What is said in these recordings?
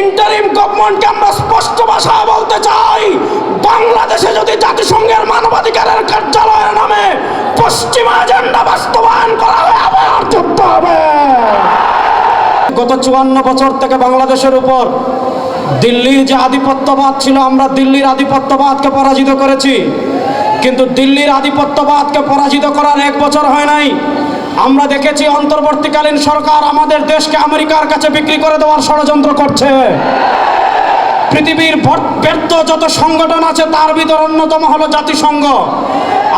Interim গভর্নমেন্টকে আমরা স্পষ্ট ভাষায় বলতে চাই, বাংলাদেশে যদি জাতিসংঘের মানবাধিকারের কার্যালয়ের নামে পশ্চিমা এজেন্ডা বাস্তবায়ন করা হয়, আবার যুদ্ধ হবে। গত চুয়ান্ন বছর থেকে বাংলাদেশের উপর দিল্লির যে আধিপত্যবাদ ছিল, আমরা দিল্লির আধিপত্যবাদকে পরাজিত করেছি। কিন্তু দিল্লির আধিপত্যবাদকে পরাজিত করার এক বছর হয় নাই। আমরা দেখেছি অন্তর্বর্তীকালীন সরকার আমাদের দেশকে আমেরিকার কাছে বিক্রি করে দেওয়ার ষড়যন্ত্র করছে। পৃথিবীর ব্যর্থ যত সংগঠন আছে, তার ভিতর অন্যতম হলো জাতিসংঘ।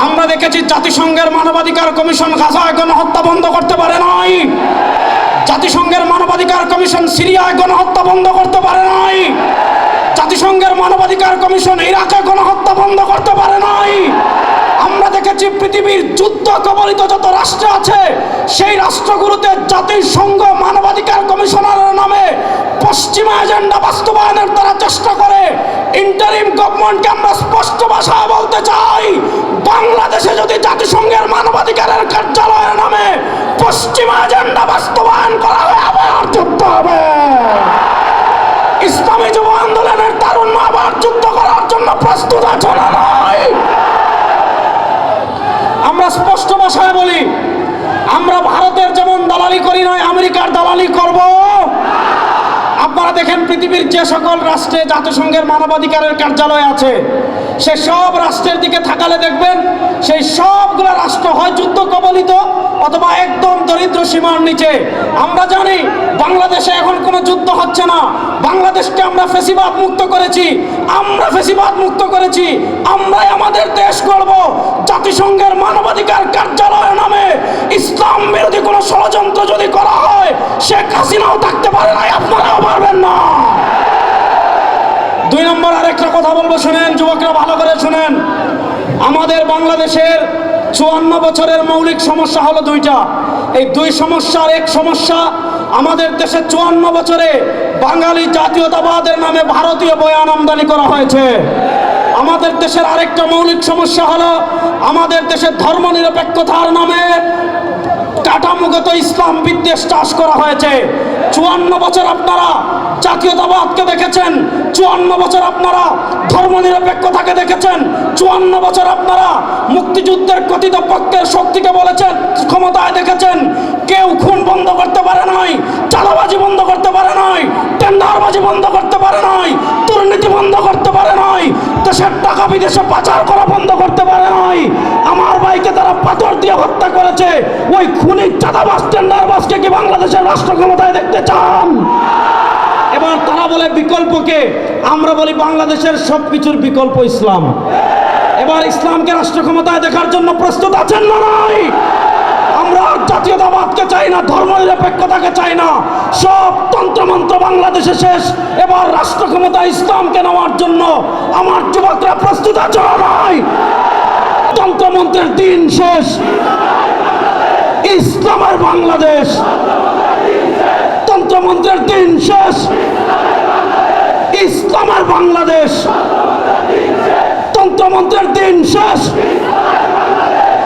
আমরা দেখেছি জাতিসংঘের মানবাধিকার কমিশন গাজায় গণহত্যা বন্ধ করতে পারে নাই। জাতিসংঘের মানবাধিকার কমিশন সিরিয়ায় গণহত্যা বন্ধ করতে পারে নাই। জাতিসংঘের মানবাধিকার কমিশন ইরাকে গণহত্যা বন্ধ করতে পারে নাই। দেখেছি পৃথিবীর যুদ্ধ কবলিত যত রাষ্ট্র আছে, সেই রাষ্ট্রগুলোতে জাতিসংঘ মানবাধিকার কমিশনারের নামে পশ্চিমা এজেন্ডা বাস্তবায়নের তারা চেষ্টা করে। ইন্টারিম গভর্নমেন্টকে আমরা স্পষ্ট ভাষায় বলতে চাই, বাংলাদেশে যদি জাতিসংঘের মানবাধিকারের কার্যালয়ের নামে পশ্চিমা এজেন্ডা বাস্তবায়ন করা হয়, আবার যুদ্ধ হবে। ইসলামী যুব আন্দোলনের তারুণ্য আবার যুদ্ধ করার জন্য প্রস্তুত আছে না নয় স্পষ্ট ভাষায় বলি, আমরা ভারতের যেমন দালালি করি নয়, আমেরিকার দালালি করব। আপনারা দেখেন পৃথিবীর যে সকল রাষ্ট্রে জাতিসংঘের মানবাধিকারের কার্যালয় আছে, সে সব রাষ্ট্রের দিকে থাকালে দেখবেন, সেই সবগুলো রাষ্ট্র হয় যুদ্ধ কবলিত অথবা একদম দরিদ্র সীমার নিচে। আমরা জানি, বাংলাদেশে এখন কোনো যুদ্ধ হচ্ছে না। বাংলাদেশকে আমরা ফেসিবাদ মুক্ত করেছি, আমরা ফেসিবাদ মুক্ত করেছি, আমরাই আমাদের দেশ গড়ব। জাতিসংঘের মানবাধিকার কার্যালয়ের নামে ইসলাম বিরোধী কোনো ষড়যন্ত্র যদি করা হয়, শেখ হাসিনাও থাকতে পারে না আপনারাও পারবেন না। দুই নম্বর আর একটা কথা বলব, শুনেন, যুবকরা ভালো করে শুনেন। আমাদের বাংলাদেশের চুয়ান্ন বছরের মৌলিক সমস্যা হলো দুইটা। এই দুই সমস্যার এক সমস্যা, আমাদের দেশে চুয়ান্ন বছরে বাঙালি জাতীয়তাবাদের নামে ভারতীয় বয়ান আমদানি করা হয়েছে। আমাদের দেশের আরেকটা মৌলিক সমস্যা হলো আমাদের দেশের ধর্মনিরপেক্ষতার নামে কাঠামোগত ইসলাম বিদ্বেষ চাষ করা হয়েছে। চুয়ান্ন বছর আপনারা জাতীয়তাবাদকে দেখেছেন, চুয়ান্ন বছর আপনারা ধর্মনিরপেক্ষতাকে দেখেছেন, চুয়ান্ন বছর আপনারা মুক্তিযুদ্ধের কথিত পক্ষের শক্তিকে বলেছেন, ক্ষমতায় দেখেছেন। কেউ খুন বন্ধ করতে পারে নাই চালাবাজি বন্ধ দেশের দেশে বিদেশে পাচার করা বন্ধ করতে পারে নাই। আমার ভাইকে তারা পাথর দিয়ে হত্যা করেছে। ওই খুনি চাঁদাবাস টেন্ডারবাসকে কি বাংলাদেশের রাষ্ট্র ক্ষমতায় দেখতে চান? এবার তারা বলে বিকল্পকে আমরা বলি বাংলাদেশের সব কিছুর বিকল্প ইসলাম। এবার ইসলামকে রাষ্ট্র ক্ষমতায় দেখার জন্য প্রস্তুত আছেন না নাই? আমরা জাতীয়তাবাদকে চাই না ধর্মনিরপেক্ষতাকে চাই না। সব তন্ত্রমন্ত্র বাংলাদেশে শেষ। এবার রাষ্ট্র ক্ষমতা ইসলামকে নেওয়ার জন্য আমার যুবকরা প্রস্তুত আছে নাই তন্ত্রমন্ত্রের দিন শেষ। ইসলামের বাংলাদেশ। তন্ত্রমন্ত্রের দিন শেষ। ইসলামের বাংলাদেশ। তন্ত্রমন্ত্রের দিন শেষ।